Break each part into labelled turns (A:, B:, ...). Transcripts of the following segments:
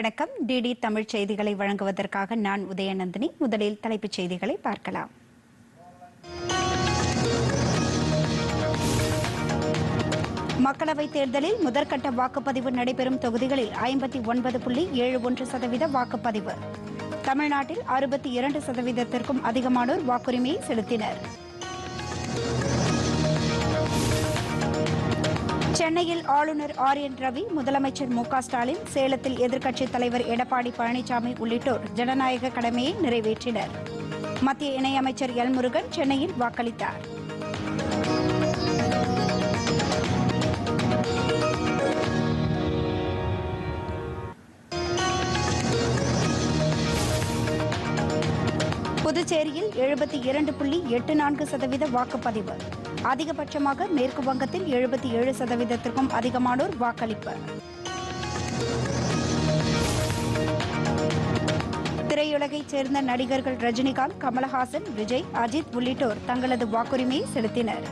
A: வணக்கம் டிடி தமிழ் செய்திகளை வழங்குவதற்காக நான் உதயநந்தினி முதலில் தலைப்புச் செய்திகளை பார்க்கலாம் மக்களவைத் தேர்தலில் முதற்கட்ட வாக்குப்பதிவு நடைபெறும் தொகுதிகளில் ஐம்பத்தி ஒன்பது புள்ளி ஏழு ஒன்று சதவீத வாக்குப்பதிவு தமிழ்நாட்டில் அறுபத்தி இரண்டு சதவீதத்திற்கும் அதிகமானோர் வாக்குரிமையை செலுத்தினர் சென்னையில் ஆளுநர் ஆர் என் ரவி முதலமைச்சர் மு ஸ்டாலின் சேலத்தில் எதிர்க்கட்சித் தலைவர் எடப்பாடி பழனிசாமி உள்ளிட்டோர் ஜனநாயக கடமையை நிறைவேற்றினர் மத்திய இணையமைச்சர் எல் முருகன் சென்னையில் வாக்களித்தார் புதுச்சேரியில் எழுபத்தி இரண்டு புள்ளி எட்டு நான்கு சதவீத வாக்குப்பதிவு அதிகபட்சமாக மேற்கு வங்கத்தில் எழுபத்தி ஏழு சதவீதத்திற்கும் அதிகமானோர் வாக்களிப்பு திரையுலகைச் சேர்ந்த நடிகர்கள் ரஜினிகாந்த் கமலஹாசன் விஜய் அஜித் உள்ளிட்டோர் தங்களது வாக்குரிமையை செலுத்தினர்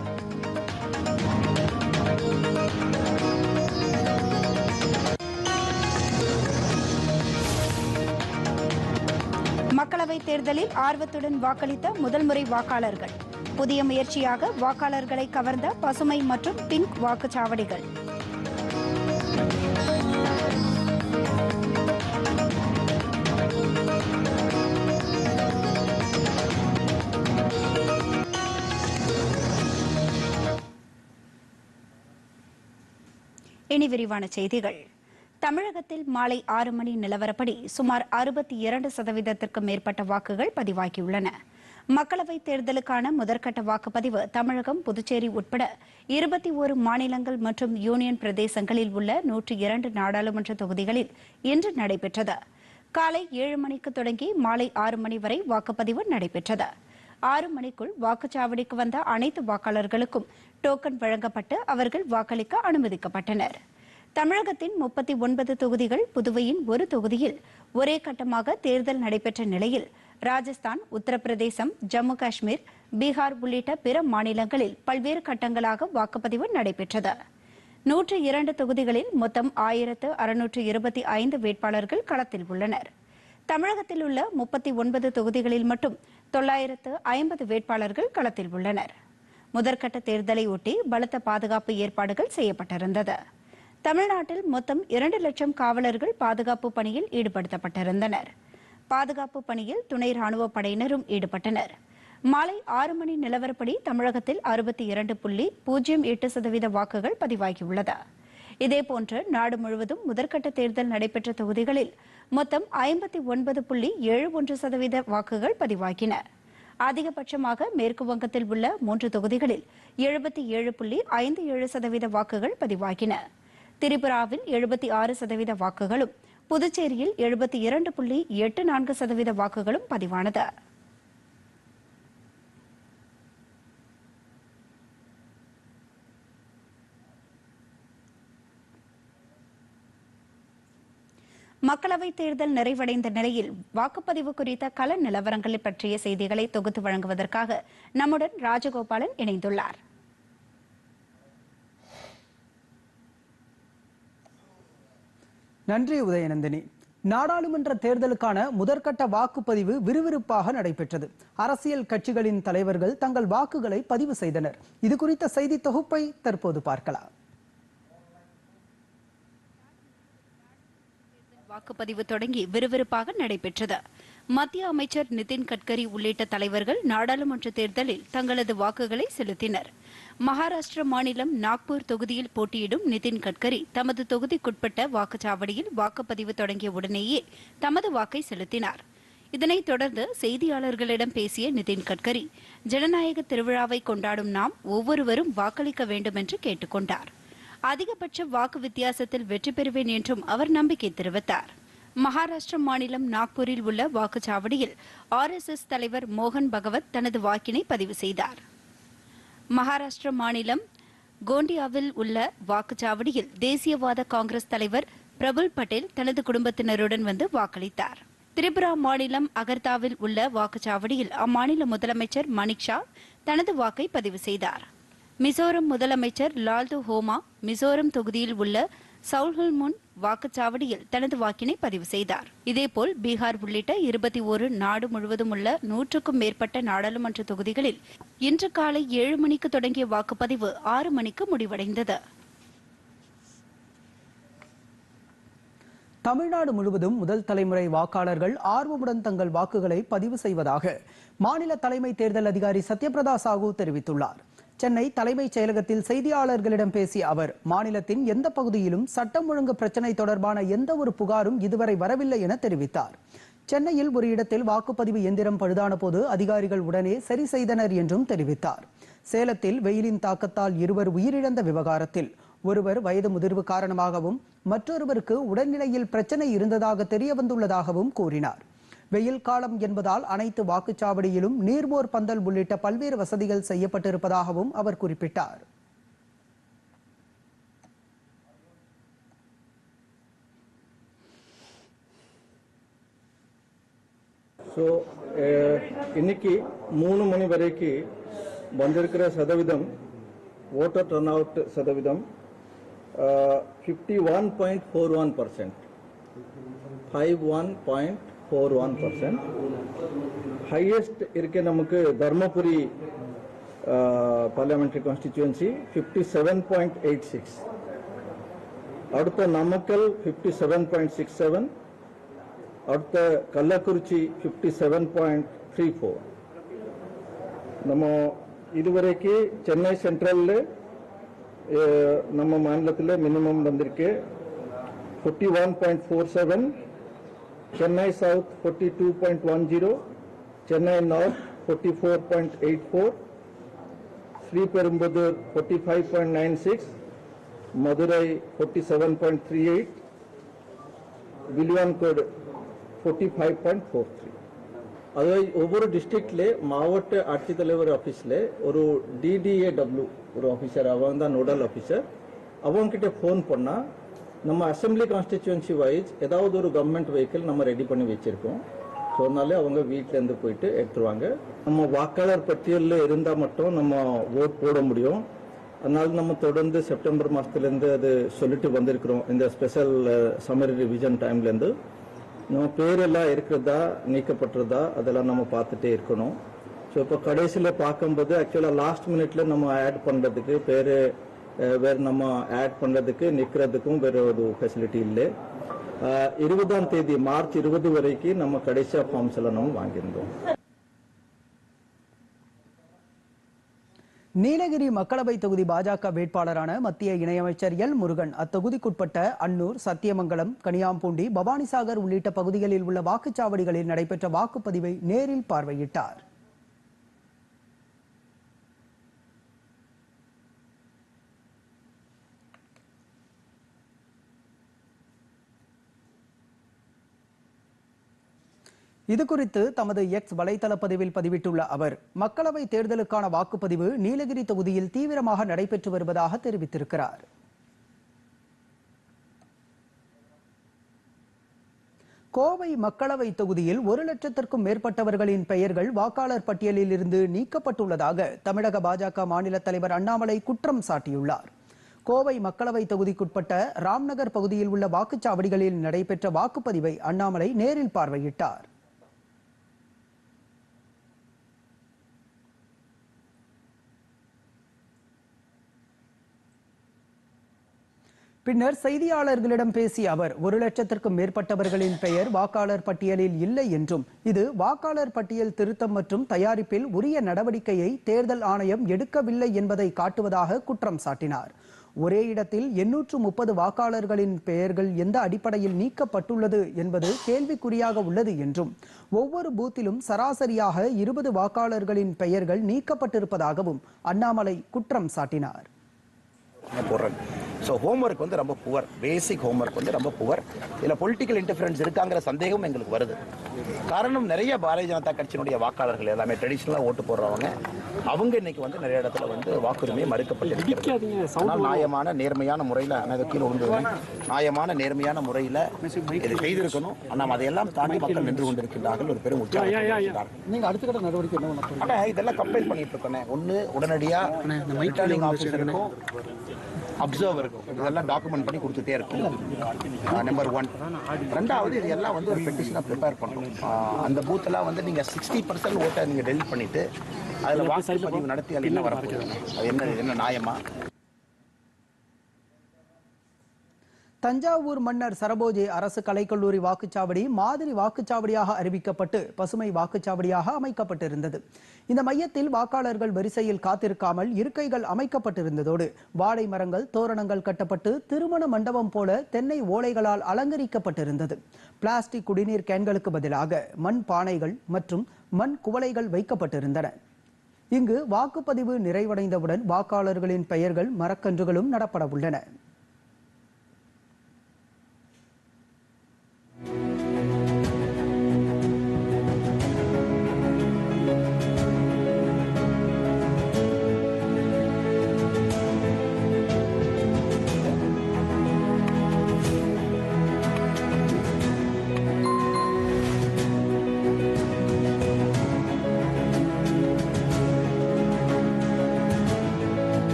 A: மக்களவைத் தேர்தலில் ஆர்வத்துடன் வாக்களித்த முதல் முறை வாக்காளர்கள் புதிய முயற்சியாக வாக்காளர்களை கவர்ந்த பசுமை மற்றும் பிங்க் வாக்குச்சாவடிகள் இனி விரிவான செய்திகள் தமிழகத்தில் மாலை ஆறு மணி நிலவரப்படி சுமார் அறுபத்தி இரண்டு சதவீதத்திற்கும் மேற்பட்ட வாக்குகள் பதிவாகியுள்ளன மக்களவைத் தேர்தலுக்கான முதற்கட்ட வாக்குப்பதிவு தமிழகம் புதுச்சேரி உட்பட இருபத்தி ஒரு மாநிலங்கள் மற்றும் யூனியன் பிரதேசங்களில் உள்ள நூற்றி இரண்டு நாடாளுமன்ற தொகுதிகளில் இன்று நடைபெற்றது காலை ஏழு மணிக்கு தொடங்கி மாலை ஆறு மணி வரை வாக்குப்பதிவு நடைபெற்றது ஆறு மணிக்குள் வாக்குச்சாவடிக்கு வந்த அனைத்து வாக்காளர்களுக்கும் டோக்கன் வழங்கப்பட்டு அவர்கள் வாக்களிக்க அனுமதிக்கப்பட்டனர் தமிழகத்தின் முப்பத்தி ஒன்பது தொகுதிகள் புதுவையின் ஒரு தொகுதியில் ஒரே கட்டமாக தேர்தல் நடைபெற்ற நிலையில் ராஜஸ்தான் உத்தரப்பிரதேசம் ஜம்மு காஷ்மீர் பீகார் உள்ளிட்ட பிற மாநிலங்களில் பல்வேறு கட்டங்களாக வாக்குப்பதிவு நடைபெற்றது நூற்று இரண்டு தொகுதிகளில் மொத்தம் ஆயிரத்து அறுநூற்று இருபத்தி ஐந்து வேட்பாளர்கள் களத்தில் உள்ளனர் தமிழகத்தில் உள்ள முப்பத்தி ஒன்பது தொகுதிகளில் மட்டும் தொள்ளாயிரத்து ஐம்பது வேட்பாளர்கள் களத்தில் உள்ளனர் முதற்கட்ட தேர்தலை ஒட்டி பலத்த பாதுகாப்பு ஏற்பாடுகள் செய்யப்பட்டிருந்தது தமிழ்நாட்டில் மொத்தம் இரண்டு லட்சம் காவலர்கள் பாதுகாப்பு பணியில் ஈடுபடுத்தப்பட்டிருந்தனா் பாதுகாப்பு பணியில் துணை ராணுவ படையினரும் ஈடுபட்டனர் மாலை ஆறு மணி நிலவரப்படி தமிழகத்தில் அறுபத்தி இரண்டு புள்ளி பூஜ்ஜியம் எட்டு சதவீத வாக்குகள் பதிவாகியுள்ளது இதேபோன்று நாடு முழுவதும் முதற்கட்ட தேர்தல் நடைபெற்ற தொகுதிகளில் மொத்தம் ஐம்பத்தி ஒன்பது புள்ளி ஏழு ஒன்று சதவீத வாக்குகள் பதிவாகின அதிகபட்சமாக மேற்கு வங்கத்தில் உள்ள மூன்று தொகுதிகளில் எழுபத்தி ஏழு புள்ளி ஐந்து ஏழு சதவீத வாக்குகள் பதிவாகின திரிபுராவில் எழுபத்தி ஆறு சதவீத வாக்குகளும் புதுச்சேரியில் எழுபத்தி இரண்டு புள்ளி எட்டு நான்கு சதவீத வாக்குகளும் பதிவானது மக்களவைத் தேர்தல் நிறைவடைந்த நிலையில் வாக்குப்பதிவு குறித்த கள நிலவரங்களை பற்றிய செய்திகளை தொகுத்து வழங்குவதற்காக நம்முடன் ராஜகோபாலன் இணைந்துள்ளார்
B: நன்றி உதயநந்தினி நாடாளுமன்ற தேர்தலுக்கான முதற்கட்ட வாக்குப்பதிவு விறுவிறுப்பாக நடைபெற்றது அரசியல் கட்சிகளின் தலைவர்கள் தங்கள் வாக்குகளை பதிவு செய்தனர் இது குறித்த செய்தி தொகுப்பை தற்போது பார்க்கலாம்
A: வாக்குப்பதிவு தொடங்கி விறுவிறுப்பாக நடைபெற்றது மத்திய அமைச்சர் நிதின் கட்கரி உள்ளிட்ட தலைவர்கள் நாடாளுமன்ற தேர்தலில் தங்களது வாக்குகளை செலுத்தினர் மகாராஷ்டிர மாநிலம் நாக்பூர் தொகுதியில் போட்டியிடும் நிதின் கட்கரி தமது தொகுதிக்குட்பட்ட வாக்குச்சாவடியில் வாக்குப்பதிவு தொடங்கிய உடனேயே தமது வாக்கை செலுத்தினார் இதனைத் தொடர்ந்து செய்தியாளர்களிடம் பேசிய நிதின் கட்கரி ஜனநாயக திருவிழாவை கொண்டாடும் நாம் ஒவ்வொருவரும் வாக்களிக்க வேண்டும் என்று கேட்டுக்கொண்டார் அதிகபட்ச வாக்கு வித்தியாசத்தில் வெற்றி பெறுவேன் என்றும் அவர் நம்பிக்கை தெரிவித்தார் மகாராஷ்டிர மாநிலம் நாக்பூரில் உள்ள வாக்குச்சாவடியில் ஆர்எஸ்எஸ் தலைவர் மோகன் பகவத் தனது வாக்கினை பதிவு செய்தார் மகாராஷ்டிர மாநிலம் கோண்டியாவில் உள்ள வாக்குச்சாவடியில் தேசியவாத காங்கிரஸ் தலைவர் பிரபுல் பட்டேல் தனது குடும்பத்தினருடன் வந்து வாக்களித்தார் திரிபுரா மாநிலம் அகர்தாவில் உள்ள வாக்குச்சாவடியில் அம்மாநில முதலமைச்சர் மணிக் ஷா தனது வாக்கை பதிவு செய்தார் மிசோரம் முதலமைச்சர் லால்து ஹோமா மிசோரம் தொகுதியில் உள்ள சவுல்ஹுல் முன் வாக்குச்சாவடியில் தனது வாக்கினை பதிவு செய்தார் இதேபோல் பீகார் உள்ளிட்ட இருபத்தி ஒரு நாடு முழுவதும் உள்ள நூற்றுக்கும் மேற்பட்ட நாடாளுமன்ற தொகுதிகளில் இன்று காலை ஏழு மணிக்கு தொடங்கிய வாக்குப்பதிவு ஆறு மணிக்கு முடிவடைந்தது
B: தமிழ்நாடு முழுவதும் முதல் தலைமுறை வாக்காளர்கள் ஆர்வமுடன் தங்கள் வாக்குகளை பதிவு செய்வதாக மாநில தலைமை தேர்தல் அதிகாரி சத்யபிரதா சாஹூ தெரிவித்துள்ளார் சென்னை தலைமைச் செயலகத்தில் செய்தியாளர்களிடம் பேசிய அவர் மாநிலத்தின் எந்த பகுதியிலும் சட்டம் ஒழுங்கு பிரச்சினை தொடர்பான எந்த ஒரு புகாரும் இதுவரை வரவில்லை என தெரிவித்தார் சென்னையில் ஒரு இடத்தில் வாக்குப்பதிவு எந்திரம் பழுதான போது அதிகாரிகள் உடனே சரி செய்தனர் என்றும் தெரிவித்தார் சேலத்தில் வெயிலின் தாக்கத்தால் இருவர் உயிரிழந்த விவகாரத்தில் ஒருவர் வயது முதிர்வு காரணமாகவும் மற்றொருவருக்கு உடல்நிலையில் பிரச்சனை இருந்ததாக தெரியவந்துள்ளதாகவும் கூறினார் வெயில் காலம் என்பதால் அனைத்து வாக்குச்சாவடியிலும் நீர்மோர் பந்தல் உள்ளிட்ட பல்வேறு வசதிகள் செய்யப்பட்டிருப்பதாகவும் அவர் குறிப்பிட்டார்
C: ஸோ eh, இன்னைக்கு மூணு மணி வரைக்கும் வந்திருக்கிற சதவீதம் ஓட்டர் டர்ன் அவுட் சதவீதம் fifty one point four one percent five one point four one percent highest ಇರಕ್ಕೆ ನಮಗೆ Dharmapuri parliamentary constituency fifty seven point eight six അടുത്ത Namakkal fifty seven point six seven അടുത്ത Kallakurichi fifty seven point three four നമ്മ ഇതുവരേക്ക് ചെന്നൈ സെൻട്രലിൽ நம்ம மாநிலத்தில் மினிமம் வந்திருக்கு fifty one point four seven Chennai South 42.10, Chennai North 44.84, Sri Perumbadur 45.96, Madurai 47.38, Villivankod 45.43. அதே ஒவ்வொரு டிஸ்ட்ரிக்ட்ல மாவட்ட ஆட்சித்தலைவர் ஆஃபீஸில் ஒரு டிடிஏடபிள்யூ ஒரு ஆஃபீஸர் அவங்க தான் நோடல் ஆஃபீஸர் அவங்ககிட்ட ஃபோன் பண்ணால் நம்ம அசம்பிளி கான்ஸ்டிச்சுவன்சி வைஸ் ஏதாவது ஒரு கவர்மெண்ட் வெஹிக்கிள் நம்ம ரெடி பண்ணி வச்சுருக்கோம் ஸோ அதனால அவங்க வீட்டிலேருந்து போயிட்டு எடுத்துருவாங்க நம்ம வாக்காளர் பட்டியலில் இருந்தால் மட்டும் நம்ம ஓட் போட முடியும் அதனால நம்ம தொடர்ந்து செப்டம்பர் மாதத்துலேருந்து அது சொல்லிட்டு வந்திருக்கிறோம் இந்த ஸ்பெஷல் சமர் ரிவிஷன் டைம்லேருந்து நம்ம பேரெல்லாம் இருக்கிறதா நீக்கப்பட்டுறதா அதெல்லாம் நம்ம பார்த்துட்டே இருக்கணும் ஸோ இப்போ கடைசியில் பார்க்கும்போது ஆக்சுவலாக லாஸ்ட் மினிட்ல நம்ம ஆட் பண்ணுறதுக்கு பேர் வேறு நம்ம ஆட் பண்ணுறதுக்கு நிற்கிறதுக்கும் வேறு ஒரு ஃபெசிலிட்டி இல்லை இருபதாம் தேதி மார்ச் இருபது வரைக்கும் நம்ம கடைசியாக ஃபார்ம்ஸ் எல்லாம் நம்ம வாங்கியிருந்தோம்
B: நீலகிரி மக்களவை தொகுதி பாஜக வேட்பாளரான மத்திய இணையமைச்சர் எல் முருகன் அத்தொகுதிக்குட்பட்ட அன்னூர் சத்தியமங்கலம் கனியாம்பூண்டி பவானிசாகர் உள்ளிட்ட பகுதிகளில் உள்ள வாக்குச்சாவடிகளில் நடைபெற்ற வாக்குப்பதிவை நேரில் பார்வையிட்டார் இது குறித்து தமது எக்ஸ் வலைதள பதிவில் பதிவிட்டுள்ள அவர் மக்களவை தேர்தலுக்கான வாக்குப்பதிவு நீலகிரி தொகுதியில் தீவிரமாக நடைபெற்று வருவதாக தெரிவித்திருக்கிறார் கோவை மக்களவை தொகுதியில் ஒரு லட்சத்திற்கும் மேற்பட்டவர்களின் பெயர்கள் வாக்காளர் பட்டியலில் இருந்து நீக்கப்பட்டுள்ளதாக தமிழக பாஜக மாநில தலைவர் அண்ணாமலை குற்றம் சாட்டியுள்ளார் கோவை மக்களவை தொகுதிக்குட்பட்ட ராம்நகர் பகுதியில் உள்ள வாக்குச்சாவடிகளில் நடைபெற்ற வாக்குப்பதிவை அண்ணாமலை நேரில் பார்வையிட்டார் பின்னர் செய்தியாளர்களிடம் பேசிய அவர் ஒரு லட்சத்திற்கும் மேற்பட்டவர்களின் பெயர் வாக்காளர் பட்டியலில் இல்லை என்றும் இது வாக்காளர் பட்டியல் திருத்தம் மற்றும் தயாரிப்பில் உரிய நடவடிக்கையை தேர்தல் ஆணையம் எடுக்கவில்லை என்பதை காட்டுவதாக குற்றம் சாட்டினார் ஒரே இடத்தில் எண்ணூற்று முப்பது வாக்காளர்களின் பெயர்கள் எந்த அடிப்படையில் நீக்கப்பட்டுள்ளது என்பது கேள்விக்குறியாக உள்ளது என்றும் ஒவ்வொரு பூத்திலும் சராசரியாக இருபது வாக்காளர்களின் பெயர்கள் நீக்கப்பட்டிருப்பதாகவும் அண்ணாமலை குற்றம் சாட்டினார்
D: ஸோ ஹோம் ஒர்க் வந்து ரொம்ப புவர் பேசிக் ஹோம் ஒர்க் வந்து ரொம்ப புவர் இதில் பொலிட்டிக்கல் இன்டர்ஃபரன்ஸ் இருக்காங்கிற சந்தேகம் எங்களுக்கு வருது காரணம் நிறைய பாரதிய ஜனதா கட்சியினுடைய வாக்காளர்கள் எல்லாமே ட்ரெடிஷ்னலாக ஓட்டு போடுறவங்க அவங்க இன்னைக்கு வந்து நிறைய இடத்துல வந்து வாக்குரிமை மறுக்கப்பட்டு நியாயமான நேர்மையான முறையில் ஆனால் கீழே உண்டு நியாயமான நேர்மையான முறையில் இது செய்திருக்கணும் நாம் அதையெல்லாம் தாண்டி மக்கள் நின்று கொண்டிருக்கின்றார்கள் ஒரு பெரும் உற்சாகம் நீங்கள் அடுத்த கட்ட நடவடிக்கை என்ன இதெல்லாம் கம்ப்ளைண்ட் பண்ணிட்டு இருக்கோன்னே ஒன்று உடனடியாக ரிட்டர்னிங் அப்சர்வர் இதெல்லாம் டாக்குமெண்ட் பண்ணி கொடுத்துட்டே இருக்கும் நம்பர் ஒன் ரெண்டாவது இது எல்லாம் வந்து ஒரு பெட்டிஷனாக ப்ரிப்பேர் பண்ணணும் அந்த பூத்தெல்லாம் வந்து நீங்கள் சிக்ஸ்டி பர்சன்ட் ஓட்டை நீங்கள் டெலிட் பண்ணிவிட்டு அதில் பதிவு நடத்தி அதில் என்ன வரப்போகுது அது என்ன என்ன நியாயமாக
B: தஞ்சாவூர் மன்னர் சரபோஜி அரசு கலைக்கல்லூரி வாக்குச்சாவடி மாதிரி வாக்குச்சாவடியாக அறிவிக்கப்பட்டு பசுமை வாக்குச்சாவடியாக அமைக்கப்பட்டிருந்தது இந்த மையத்தில் வாக்காளர்கள் வரிசையில் காத்திருக்காமல் இருக்கைகள் அமைக்கப்பட்டிருந்ததோடு வாழை மரங்கள் தோரணங்கள் கட்டப்பட்டு திருமண மண்டபம் போல தென்னை ஓலைகளால் அலங்கரிக்கப்பட்டிருந்தது பிளாஸ்டிக் குடிநீர் கேன்களுக்கு பதிலாக மண் பானைகள் மற்றும் மண் குவளைகள் வைக்கப்பட்டிருந்தன இங்கு வாக்குப்பதிவு நிறைவடைந்தவுடன் வாக்காளர்களின் பெயர்கள் மரக்கன்றுகளும் நடப்பட உள்ளன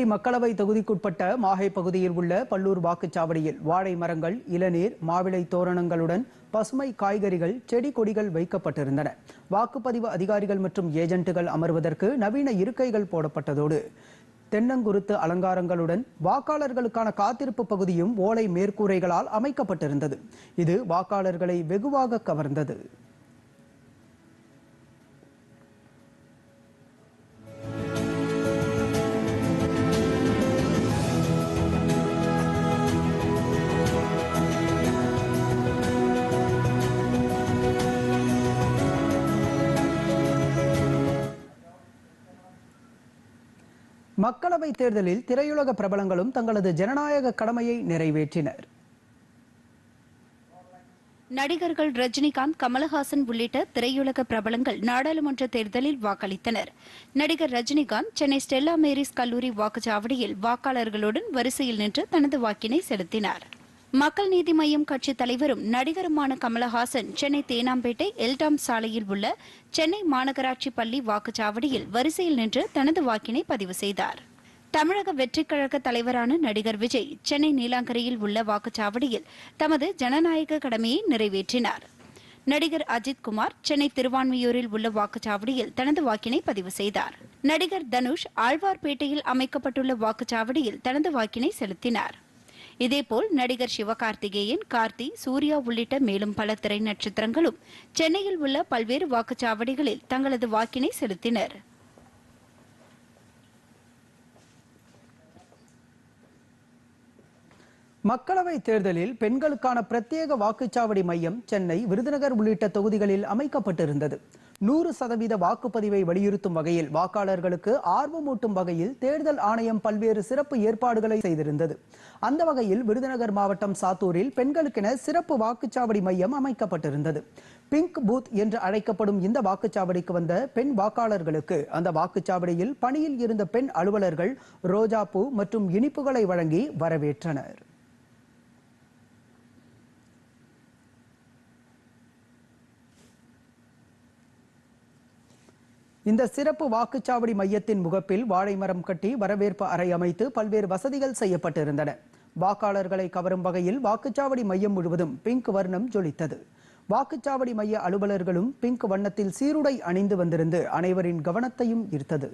B: நீலகிரி மக்களவை தொகுதிக்குட்பட்ட மாஹே பகுதியில் உள்ள பல்லூர் வாக்குச்சாவடியில் வாழை மரங்கள் இளநீர் மாவிளை தோரணங்களுடன் பசுமை காய்கறிகள் செடி கொடிகள் வைக்கப்பட்டிருந்தன வாக்குப்பதிவு அதிகாரிகள் மற்றும் ஏஜென்ட்டுகள் அமர்வதற்கு நவீன இருக்கைகள் போடப்பட்டதோடு தென்னங்குருத்து அலங்காரங்களுடன் வாக்காளர்களுக்கான காத்திருப்பு பகுதியும் ஓலை மேற்கூரைகளால் அமைக்கப்பட்டிருந்தது இது வாக்காளர்களை வெகுவாக கவர்ந்தது மக்களவை தேர்தலில் திரையுலக பிரபலங்களும் தங்களது ஜனநாயக கடமையை நிறைவேற்றினர்
A: நடிகர்கள் ரஜினிகாந்த் கமலஹாசன் உள்ளிட்ட திரையுலக பிரபலங்கள் நாடாளுமன்ற தேர்தலில் வாக்களித்தனர் நடிகர் ரஜினிகாந்த் சென்னை ஸ்டெல்லா மேரிஸ் கல்லூரி வாக்குச்சாவடியில் வாக்காளர்களுடன் வரிசையில் நின்று தனது வாக்கினை செலுத்தினார் மக்கள் நீதி மய்யம் கட்சித் தலைவரும் நடிகருமான கமலஹாசன் சென்னை தேனாம்பேட்டை எல்டாம் சாலையில் உள்ள சென்னை மாநகராட்சி பள்ளி வாக்குச்சாவடியில் வரிசையில் நின்று தனது வாக்கினை பதிவு செய்தார் தமிழக வெற்றிக் கழக தலைவரான நடிகர் விஜய் சென்னை நீலாங்கரையில் உள்ள வாக்குச்சாவடியில் தமது ஜனநாயக கடமையை நிறைவேற்றினார் நடிகர் அஜித் குமார் சென்னை திருவான்மியூரில் உள்ள வாக்குச்சாவடியில் தனது வாக்கினை பதிவு செய்தார் நடிகர் தனுஷ் ஆழ்வார்பேட்டையில் அமைக்கப்பட்டுள்ள வாக்குச்சாவடியில் தனது வாக்கினை செலுத்தினார் இதேபோல் நடிகர் சிவகார்த்திகேயன் கார்த்தி சூர்யா உள்ளிட்ட மேலும் பல திரை நட்சத்திரங்களும் சென்னையில் உள்ள பல்வேறு வாக்குச்சாவடிகளில் தங்களது வாக்கினை செலுத்தினர்
B: மக்களவை தேர்தலில் பெண்களுக்கான பிரத்யேக வாக்குச்சாவடி மையம் சென்னை விருதுநகர் உள்ளிட்ட தொகுதிகளில் அமைக்கப்பட்டிருந்தது நூறு சதவீத வாக்குப்பதிவை வலியுறுத்தும் வகையில் வாக்காளர்களுக்கு ஆர்வமூட்டும் வகையில் தேர்தல் ஆணையம் பல்வேறு சிறப்பு ஏற்பாடுகளை செய்திருந்தது அந்த வகையில் விருதுநகர் மாவட்டம் சாத்தூரில் பெண்களுக்கென சிறப்பு வாக்குச்சாவடி மையம் அமைக்கப்பட்டிருந்தது பிங்க் பூத் என்று அழைக்கப்படும் இந்த வாக்குச்சாவடிக்கு வந்த பெண் வாக்காளர்களுக்கு அந்த வாக்குச்சாவடியில் பணியில் இருந்த பெண் அலுவலர்கள் ரோஜாப்பூ மற்றும் இனிப்புகளை வழங்கி வரவேற்றனர் இந்த சிறப்பு வாக்குச்சாவடி மையத்தின் முகப்பில் வாழை மரம் கட்டி வரவேற்பு அறை அமைத்து பல்வேறு வசதிகள் செய்யப்பட்டிருந்தன வாக்காளர்களை கவரும் வகையில் வாக்குச்சாவடி மையம் முழுவதும் பிங்க் வர்ணம் ஜொலித்தது வாக்குச்சாவடி மைய அலுவலர்களும் பிங்க் வண்ணத்தில் சீருடை அணிந்து வந்திருந்து அனைவரின் கவனத்தையும் ஈர்த்தது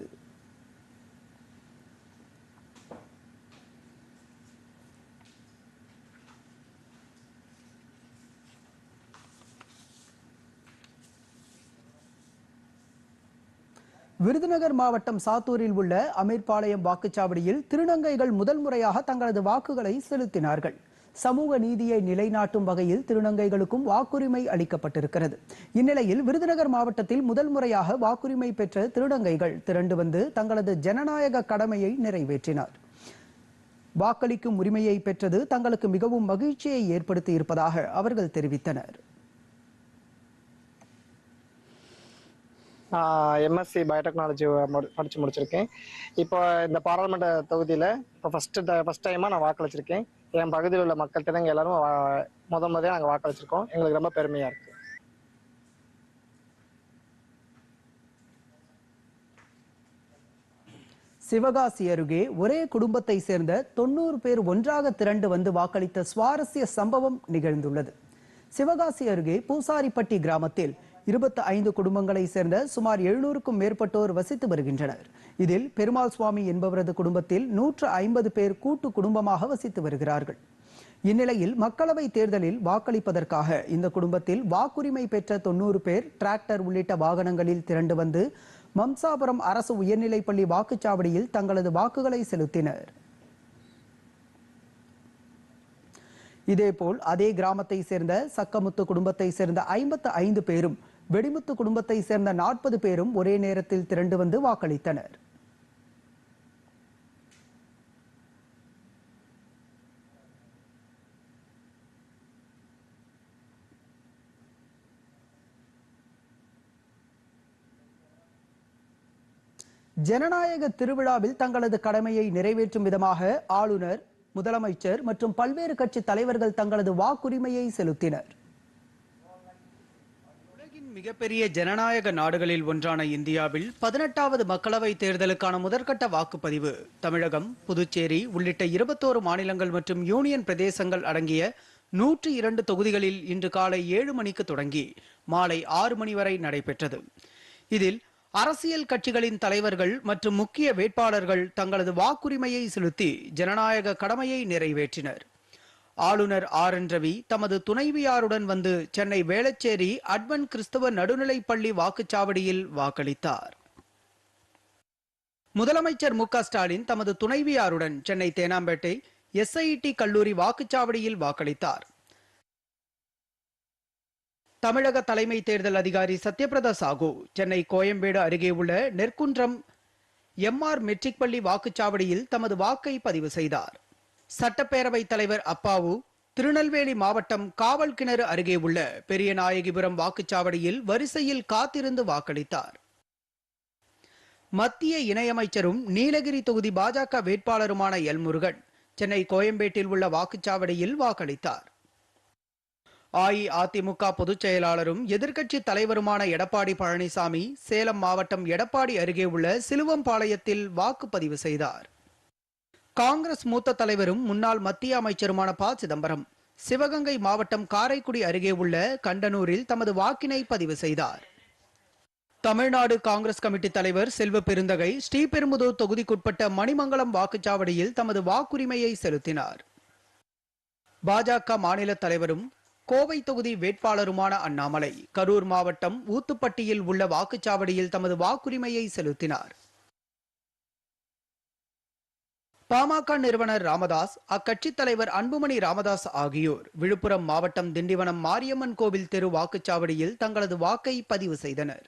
B: விருதுநகர் மாவட்டம் சாத்தூரில் உள்ள அமீர்பாளையம் வாக்குச்சாவடியில் திருநங்கைகள் முதல் முறையாக தங்களது வாக்குகளை செலுத்தினார்கள் சமூக நீதியை நிலைநாட்டும் வகையில் திருநங்கைகளுக்கும் வாக்குரிமை அளிக்கப்பட்டிருக்கிறது இந்நிலையில் விருதுநகர் மாவட்டத்தில் முதல் முறையாக வாக்குரிமை பெற்ற திருநங்கைகள் திரண்டு வந்து தங்களது ஜனநாயக கடமையை நிறைவேற்றினார் வாக்களிக்கும் உரிமையை பெற்றது தங்களுக்கு மிகவும் மகிழ்ச்சியை ஏற்படுத்தி இருப்பதாக அவர்கள் தெரிவித்தனர்
E: எம்எஸ்சி பயோடெக்னாலஜி படித்து முடிச்சிருக்கேன் இப்போ இந்த பாராளுமன்ற தொகுதியில் இப்போ ஃபஸ்ட்டு ஃபஸ்ட் டைமாக நான் வாக்களிச்சிருக்கேன் என் பகுதியில் உள்ள மக்கள் திறங்க எல்லாரும் முத முதலே நாங்கள் வாக்களிச்சிருக்கோம் எங்களுக்கு ரொம்ப பெருமையாக இருக்குது
B: சிவகாசி அருகே ஒரே குடும்பத்தை சேர்ந்த தொண்ணூறு பேர் ஒன்றாக திரண்டு வந்து வாக்களித்த சுவாரஸ்ய சம்பவம் நிகழ்ந்துள்ளது சிவகாசி அருகே பூசாரிப்பட்டி கிராமத்தில் இருபத்தி ஐந்து குடும்பங்களை சேர்ந்த சுமார் எழுநூறுக்கும் மேற்பட்டோர் வசித்து வருகின்றனர் இதில் பெருமாள் சுவாமி என்பவரது குடும்பத்தில் நூற்று ஐம்பது பேர் கூட்டு குடும்பமாக வசித்து வருகிறார்கள் இந்நிலையில் மக்களவை தேர்தலில் வாக்களிப்பதற்காக இந்த குடும்பத்தில் வாக்குரிமை பெற்ற தொன்னூறு பேர் டிராக்டர் உள்ளிட்ட வாகனங்களில் திரண்டு வந்து மம்சாபுரம் அரசு உயர்நிலைப்பள்ளி வாக்குச்சாவடியில் தங்களது வாக்குகளை செலுத்தினர் இதேபோல் அதே கிராமத்தை சேர்ந்த சக்கமுத்து குடும்பத்தை சேர்ந்த ஐம்பத்து ஐந்து பேரும் வெடிமுத்து குடும்பத்தை சேர்ந்த நாற்பது பேரும் ஒரே நேரத்தில் திரண்டு வந்து வாக்களித்தனர் ஜனநாயக திருவிழாவில் தங்களது கடமையை நிறைவேற்றும் விதமாக ஆளுநர் முதலமைச்சர் மற்றும் பல்வேறு கட்சி தலைவர்கள் தங்களது வாக்குரிமையை செலுத்தினர் மிகப்பெரிய ஜனநாயக நாடுகளில் ஒன்றான இந்தியாவில் பதினெட்டாவது மக்களவை தேர்தலுக்கான முதற்கட்ட வாக்குப்பதிவு தமிழகம் புதுச்சேரி உள்ளிட்ட இருபத்தோரு மாநிலங்கள் மற்றும் யூனியன் பிரதேசங்கள் அடங்கிய நூற்றி இரண்டு தொகுதிகளில் இன்று காலை ஏழு மணிக்கு தொடங்கி மாலை ஆறு மணி வரை நடைபெற்றது இதில் அரசியல் கட்சிகளின் தலைவர்கள் மற்றும் முக்கிய வேட்பாளர்கள் தங்களது வாக்குரிமையை செலுத்தி ஜனநாயக கடமையை நிறைவேற்றினர் ஆளுநர் ஆர் என் ரவி தமது துணைவியாருடன் வந்து சென்னை வேளச்சேரி அட்வன் கிறிஸ்தவ நடுநிலைப்பள்ளி வாக்குச்சாவடியில் வாக்களித்தார் முதலமைச்சர் மு ஸ்டாலின் தமது துணைவியாருடன் சென்னை தேனாம்பேட்டை எஸ்ஐடி கல்லூரி வாக்குச்சாவடியில் வாக்களித்தார் தமிழக தலைமை தேர்தல் அதிகாரி சத்யபிரதா சாகு சென்னை கோயம்பேடு அருகே உள்ள நெற்குன்றம் எம்ஆர் மெட்ரிக் பள்ளி வாக்குச்சாவடியில் தமது வாக்கை பதிவு செய்தார் சட்டப்பேரவை தலைவர் அப்பாவு திருநெல்வேலி மாவட்டம் காவல் கிணறு அருகே உள்ள பெரியநாயகிபுரம் வாக்குச்சாவடியில் வரிசையில் காத்திருந்து வாக்களித்தார் மத்திய இணையமைச்சரும் நீலகிரி தொகுதி பாஜக வேட்பாளருமான எல் முருகன் சென்னை கோயம்பேட்டில் உள்ள வாக்குச்சாவடியில் வாக்களித்தார் அஇஅதிமுக பொதுச் செயலாளரும் எதிர்க்கட்சி தலைவருமான எடப்பாடி பழனிசாமி சேலம் மாவட்டம் எடப்பாடி அருகே உள்ள சிலுவம்பாளையத்தில் வாக்குப்பதிவு செய்தார் காங்கிரஸ் மூத்த தலைவரும் முன்னாள் மத்திய அமைச்சருமான ப சிதம்பரம் சிவகங்கை மாவட்டம் காரைக்குடி அருகே உள்ள கண்டனூரில் தமது வாக்கினை பதிவு செய்தார் தமிழ்நாடு காங்கிரஸ் கமிட்டி தலைவர் செல்வ பெருந்தகை ஸ்ரீபெரும்புதூர் தொகுதிக்குட்பட்ட மணிமங்கலம் வாக்குச்சாவடியில் தமது வாக்குரிமையை செலுத்தினார் பாஜக மாநில தலைவரும் கோவை தொகுதி வேட்பாளருமான அண்ணாமலை கரூர் மாவட்டம் ஊத்துப்பட்டியில் உள்ள வாக்குச்சாவடியில் தமது வாக்குரிமையை செலுத்தினார் பாமக நிறுவனர் ராமதாஸ் அக்கட்சி தலைவர் அன்புமணி ராமதாஸ் ஆகியோர் விழுப்புரம் மாவட்டம் திண்டிவனம் மாரியம்மன் கோவில் தெரு வாக்குச்சாவடியில் தங்களது வாக்கை பதிவு செய்தனர்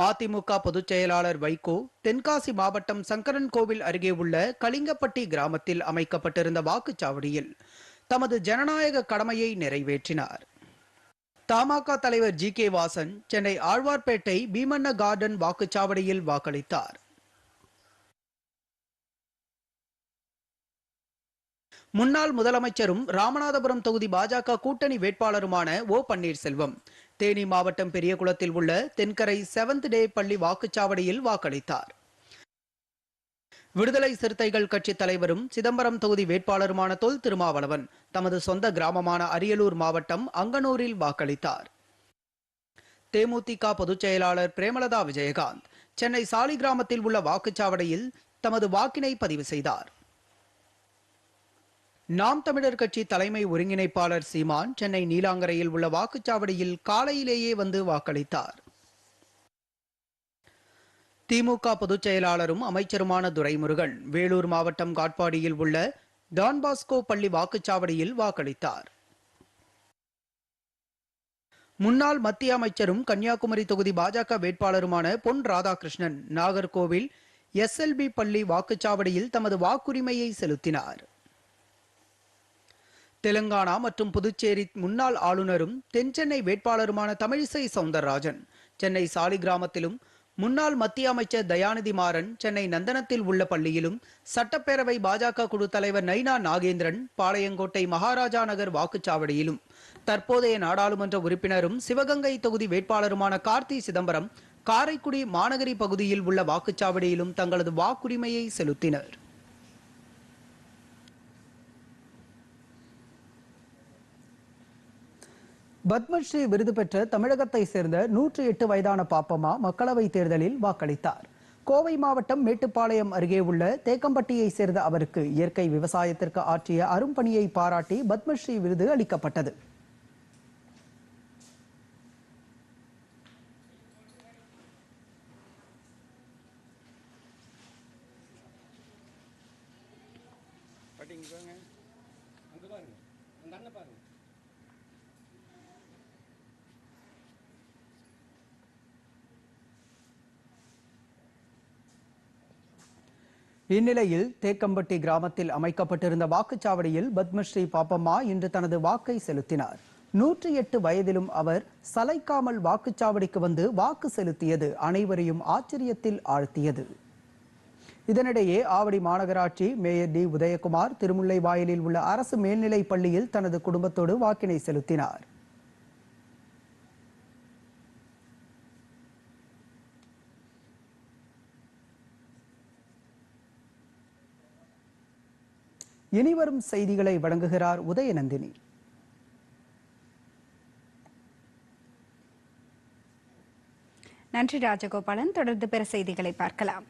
B: மதிமுக பொதுச் செயலாளர் வைகோ தென்காசி மாவட்டம் சங்கரன் கோவில் அருகே உள்ள கலிங்கப்பட்டி கிராமத்தில் அமைக்கப்பட்டிருந்த வாக்குச்சாவடியில் தமது ஜனநாயக கடமையை நிறைவேற்றினார் தமாக தலைவர் G K Vasan Chennai Alwarpet Bheemanna garden வாக்குச்சாவடியில் வாக்களித்தார் முன்னாள் முதலமைச்சரும் ராமநாதபுரம் தொகுதி பாஜக கூட்டணி வேட்பாளருமான ஓ பன்னீர்செல்வம் தேனி மாவட்டம் பெரியகுளத்தில் உள்ள தென்கரை செவன்த் டே பள்ளி வாக்குச்சாவடியில் வாக்களித்தார் விடுதலை சிறுத்தைகள் கட்சி தலைவரும் சிதம்பரம் தொகுதி வேட்பாளருமான தொல் திருமாவளவன் தமது சொந்த கிராமமான அரியலூர் மாவட்டம் அங்கனூரில் வாக்களித்தார் தேமுதிக பொதுச் செயலாளர் பிரேமலதா விஜயகாந்த் சென்னை சாலி கிராமத்தில் உள்ள வாக்குச்சாவடியில் தமது வாக்கினை பதிவு செய்தார் நாம் தமிழர் கட்சி தலைமை ஒருங்கிணைப்பாளர் சீமான் சென்னை நீலாங்கரையில் உள்ள வாக்குச்சாவடியில் காலையிலேயே வந்து வாக்களித்தார் திமுக பொதுச் செயலாளரும் அமைச்சருமான துரைமுருகன் வேலூர் மாவட்டம் காட்பாடியில் உள்ள டான்பாஸ்கோ பள்ளி வாக்குச்சாவடியில் வாக்களித்தார் முன்னாள் மத்திய அமைச்சரும் கன்னியாகுமரி தொகுதி பாஜக வேட்பாளருமான பொன் ராதாகிருஷ்ணன் நாகர்கோவில் எஸ்எல்பி பள்ளி வாக்குச்சாவடியில் தமது வாக்குரிமையை செலுத்தினார் தெலுங்கானா மற்றும் புதுச்சேரி முன்னாள் ஆளுநரும் தென்சென்னை வேட்பாளருமான தமிழிசை சவுந்தரராஜன் சென்னை சாலிகிராமத்திலும் முன்னாள் மத்திய அமைச்சர் தயாநிதி மாறன் சென்னை நந்தனத்தில் உள்ள பள்ளியிலும் சட்டப்பேரவை பாஜக குழு தலைவர் நைனா நாகேந்திரன் பாளையங்கோட்டை மகாராஜா நகர் வாக்குச்சாவடியிலும் தற்போதைய நாடாளுமன்ற உறுப்பினரும் சிவகங்கை தொகுதி வேட்பாளருமான கார்த்தி சிதம்பரம் காரைக்குடி மாநகரி பகுதியில் உள்ள வாக்குச்சாவடியிலும் தங்களது வாக்குரிமையை செலுத்தினர் பத்மஸ்ரீ விருது பெற்ற தமிழகத்தை சேர்ந்த நூற்றி எட்டு வயதான பாப்பம்மா மக்களவைத் தேர்தலில் வாக்களித்தார் கோவை மாவட்டம் மேட்டுப்பாளையம் அருகே உள்ள தேக்கம்பட்டியை சேர்ந்த அவருக்கு இயற்கை விவசாயத்திற்கு ஆற்றிய அரும்பணியை பாராட்டி பத்மஸ்ரீ விருது அளிக்கப்பட்டது இந்நிலையில் தேக்கம்பட்டி கிராமத்தில் அமைக்கப்பட்டிருந்த வாக்குச்சாவடியில் பத்மஸ்ரீ பாப்பம்மா இன்று தனது வாக்கை செலுத்தினார் நூற்றி எட்டு வயதிலும் அவர் சலைக்காமல் வாக்குச்சாவடிக்கு வந்து வாக்கு செலுத்தியது அனைவரையும் ஆச்சரியத்தில் ஆழ்த்தியது இதனிடையே ஆவடி மாநகராட்சி மேயர் டி உதயகுமார் திருமுல்லை வாயிலில் உள்ள அரசு மேல்நிலைப் பள்ளியில் தனது குடும்பத்தோடு வாக்கினை செலுத்தினார் இனிவரும் செய்திகளை வழங்குகிறார் உதயநந்தினி
A: நன்றி ராஜகோபாலன் தொடர்ந்து பிற செய்திகளை பார்க்கலாம்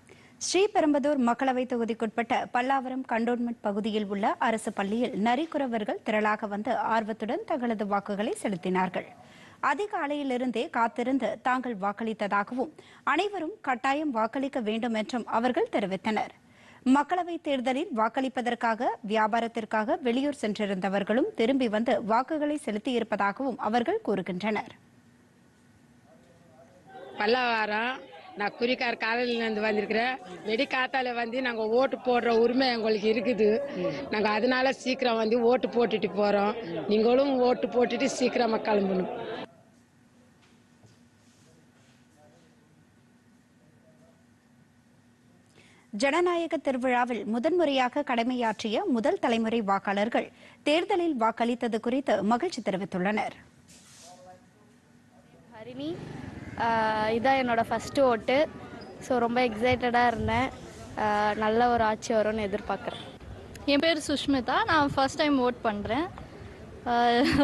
A: ஸ்ரீபெரும்புதூர் மக்களவை தொகுதிக்குட்பட்ட பல்லாவரம் கண்டோன்மெண்ட் பகுதியில் உள்ள அரசு பள்ளியில் நரிக்குறவர்கள் திரளாக வந்து ஆர்வத்துடன் தங்களது வாக்குகளை செலுத்தினார்கள் அதிகாலையிலிருந்தே காத்திருந்து தாங்கள் வாக்களித்ததாகவும் அனைவரும் கட்டாயம் வாக்களிக்க வேண்டும் என்றும் அவர்கள் தெரிவித்தனர் மக்களவைத் தேர்தலில் வாக்களிப்பதற்காக வியாபாரத்திற்காக வெளியூர் சென்றிருந்தவர்களும் திரும்பி வந்து வாக்குகளை செலுத்தியிருப்பதாகவும் அவர்கள் கூறுகின்றனர்
F: பல்லவாரம் நான் குறிக்கார் காலையிலேருந்து வந்திருக்கிறேன் வெடிக்காத்தால வந்து நாங்கள் ஓட்டு போடுற உரிமை எங்களுக்கு இருக்குது நாங்கள் அதனால சீக்கிரம் வந்து ஓட்டு போட்டுட்டு போகிறோம் நீங்களும் ஓட்டு போட்டுட்டு சீக்கிரமாக கிளம்பணும்
A: ஜனநாயக திருவிழாவில் முதன்முறையாக கடமையாற்றிய முதல் தலைமுறை வாக்காளர்கள் தேர்தலில் வாக்களித்தது குறித்து மகிழ்ச்சி தெரிவித்துள்ளனர்
G: ஹரிணி இதான் என்னோட ஃபஸ்ட்டு ஓட்டு ஸோ ரொம்ப எக்ஸைட்டடாக இருந்தேன் நல்ல ஒரு ஆட்சி வரும்னு எதிர்பார்க்குறேன் என் பேர் சுஷ்மிதா நான் ஃபஸ்ட் டைம் ஓட் பண்ணுறேன்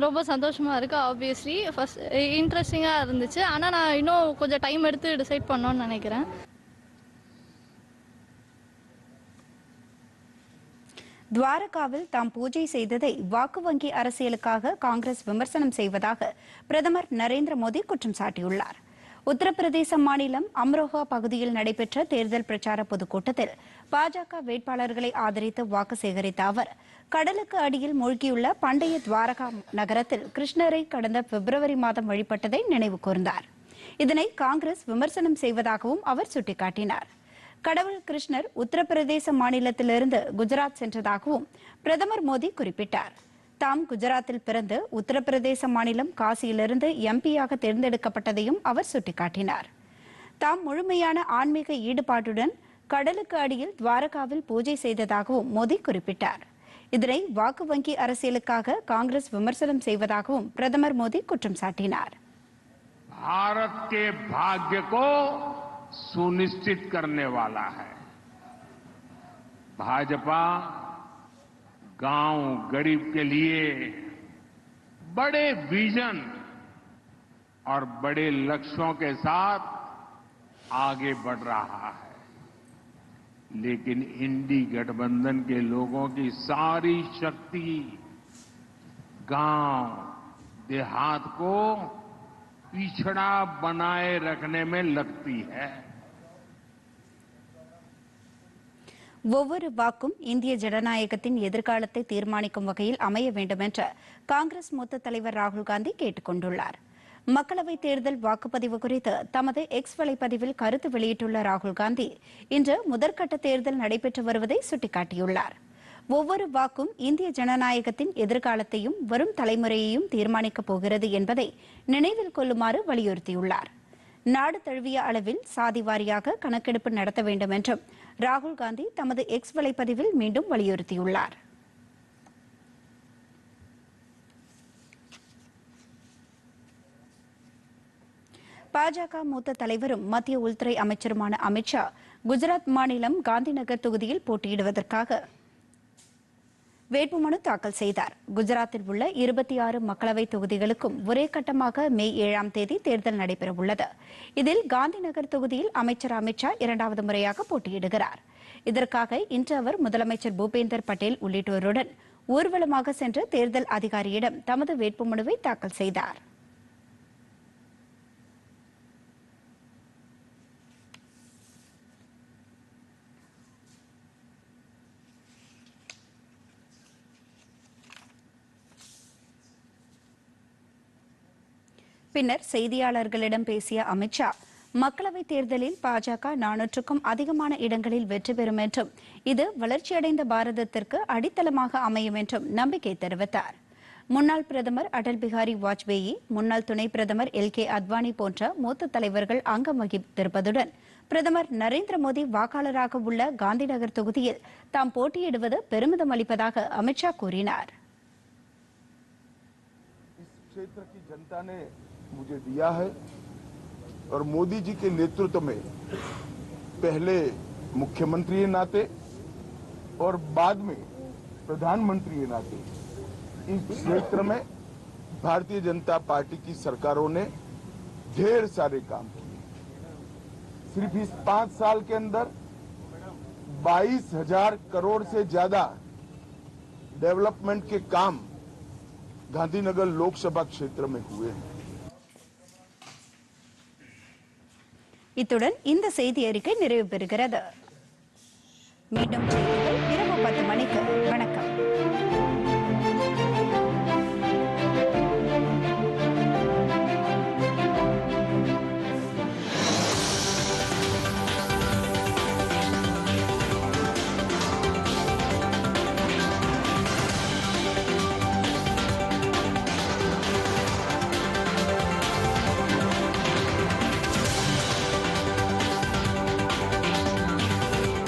G: ரொம்ப சந்தோஷமாக இருக்குது ஆப்வியஸ்லி ஃபஸ்ட் இன்ட்ரெஸ்டிங்காக இருந்துச்சு ஆனால் நான் இன்னும் கொஞ்சம் டைம் எடுத்து டிசைட் பண்ணோன்னு நினைக்கிறேன்
A: துவாரகாவில் தாம் பூஜை செய்ததை வாக்கு வங்கி அரசியலுக்காக காங்கிரஸ் விமர்சனம் செய்வதாக பிரதமர் நரேந்திர மோடி குற்றம் சாட்டியுள்ளார் உத்தரப்பிரதேச மாநிலம் அம்ரோஹா பகுதியில் நடைபெற்ற தேர்தல் பிரச்சார பொதுக்கூட்டத்தில் பாஜக வேட்பாளர்களை ஆதரித்து வாக்கு சேகரித்த அவர் கடலுக்கு அடியில் மூழ்கியுள்ள பண்டைய துவாரகா நகரத்தில் கிருஷ்ணரை கடந்த பிப்ரவரி மாதம் வழிபட்டதை நினைவு கூர்ந்தார் இதனை காங்கிரஸ் விமர்சனம் செய்வதாகவும் அவர் சுட்டிக்காட்டினார் கடவுள் கிருஷ்ணர் உத்தரப்பிரதேச மாநிலத்திலிருந்து குஜராத் சென்றதாகவும் பிரதமர் மோடி குறிப்பிட்டார் தாம் குஜராத்தில் பிறந்து உத்தரப்பிரதேச மாநிலம் காசியிலிருந்து எம்பியாக தேர்ந்தெடுக்கப்பட்டதையும் அவர் சுட்டிக்காட்டினார் தாம் முழுமையான ஆன்மீக ஈடுபாட்டுடன் கடலுக்கு அடியில் துவாரகாவில் பூஜை செய்ததாகவும் மோடி குறிப்பிட்டார் இதனை வாக்கு வங்கி அரசியலுக்காக காங்கிரஸ் விமர்சனம் செய்வதாகவும் பிரதமர் மோடி குற்றம் சாட்டினார்
H: सुनिश्चित करने वाला है भाजपा गांव गरीब के लिए बड़े विजन और बड़े लक्ष्यों के साथ आगे बढ़ रहा है लेकिन इंडी गठबंधन के लोगों की सारी शक्ति गांव देहात को पिछड़ा बनाए रखने में लगती है
A: ஒவ்வொரு வாக்கும் இந்திய ஜனநாயகத்தின் எதிர்காலத்தை தீர்மானிக்கும் வகையில் அமைய வேண்டும் என்று காங்கிரஸ் மூத்த தலைவர் ராகுல் காந்தி கேட்டுக் கொண்டுள்ளார் மக்களவைத் தேர்தல் வாக்குப்பதிவு குறித்து தமது எக்ஸ் வலைப்பதிவில் கருத்து வெளியிட்டுள்ள ராகுல் காந்தி இன்று முதற்கட்ட தேர்தல் நடைபெற்று வருவதை சுட்டிக்காட்டியுள்ளார் ஒவ்வொரு வாக்கும் இந்திய ஜனநாயகத்தின் எதிர்காலத்தையும் வரும் தலைமுறையையும் தீர்மானிக்கப் போகிறது என்பதை நினைவில் கொள்ளுமாறு வலியுறுத்தியுள்ளாா் நாடு தழுவிய அளவில் சாதி வாரியாக கணக்கெடுப்பு நடத்த வேண்டும் என்றும் ராகுல் காந்தி தமது எக்ஸ் வலைப்பதிவில் மீண்டும் வலியுறுத்தியுள்ளார் பாஜக மூத்த தலைவரும் மத்திய உள்துறை அமைச்சருமான அமித்ஷா குஜராத் மாநிலம் காந்திநகர் தொகுதியில் போட்டியிடுவதற்காக வேட்புமனு தாக்கல் செய்தார் குஜராத்தில் உள்ள இருபத்தி ஆறு மக்களவை தொகுதிகளுக்கும் ஒரே கட்டமாக மே ஏழாம் தேதி தேர்தல் நடைபெறவுள்ளது இதில் காந்திநகர் தொகுதியில் அமைச்சர் அமித்ஷா இரண்டாவது முறையாக போட்டியிடுகிறார் இதற்காக இன்று அவர் முதலமைச்சர் பூபேந்தர் பட்டேல் உள்ளிட்டோருடன் ஊர்வலமாக சென்று தேர்தல் அதிகாரியிடம் தமது வேட்புமனுவை தாக்கல் செய்தாா் பின்னர் செய்தியாளர்களிடம் பேசிய அமித்ஷா மக்களவைத் தேர்தலில் பாஜக நானூற்றுக்கும் அதிகமான இடங்களில் வெற்றி பெறும் என்றும் இது வளர்ச்சியடைந்த பாரதத்திற்கு அடித்தளமாக அமையும் என்றும் நம்பிக்கை தெரிவித்தார் முன்னாள் பிரதமர் அடல் பிஹாரி வாஜ்பேயி முன்னாள் துணை பிரதமர் எல் கே அத்வானி போன்ற மூத்த தலைவர்கள் அங்கம் வகித்திருப்பதுடன் பிரதமர் நரேந்திர மோடி வாக்காளராக உள்ள காந்திநகர் தொகுதியில் தாம் போட்டியிடுவது பெருமிதம் அளிப்பதாக அமித்ஷா கூறினார்
I: मुझे दिया है और मोदी जी के नेतृत्व में पहले मुख्यमंत्री नाते और बाद में प्रधानमंत्री नाते इस क्षेत्र में भारतीय जनता पार्टी की सरकारों ने ढेर सारे काम किए सिर्फ इस पांच साल के अंदर बाईस हजार करोड़ से ज्यादा डेवलपमेंट के काम गांधीनगर लोकसभा क्षेत्र में हुए हैं
A: இத்துடன் இந்த செய்தி அறிக்கை நிறைவு பெறுகிறது மீண்டும் இரவு பத்து மணிக்கு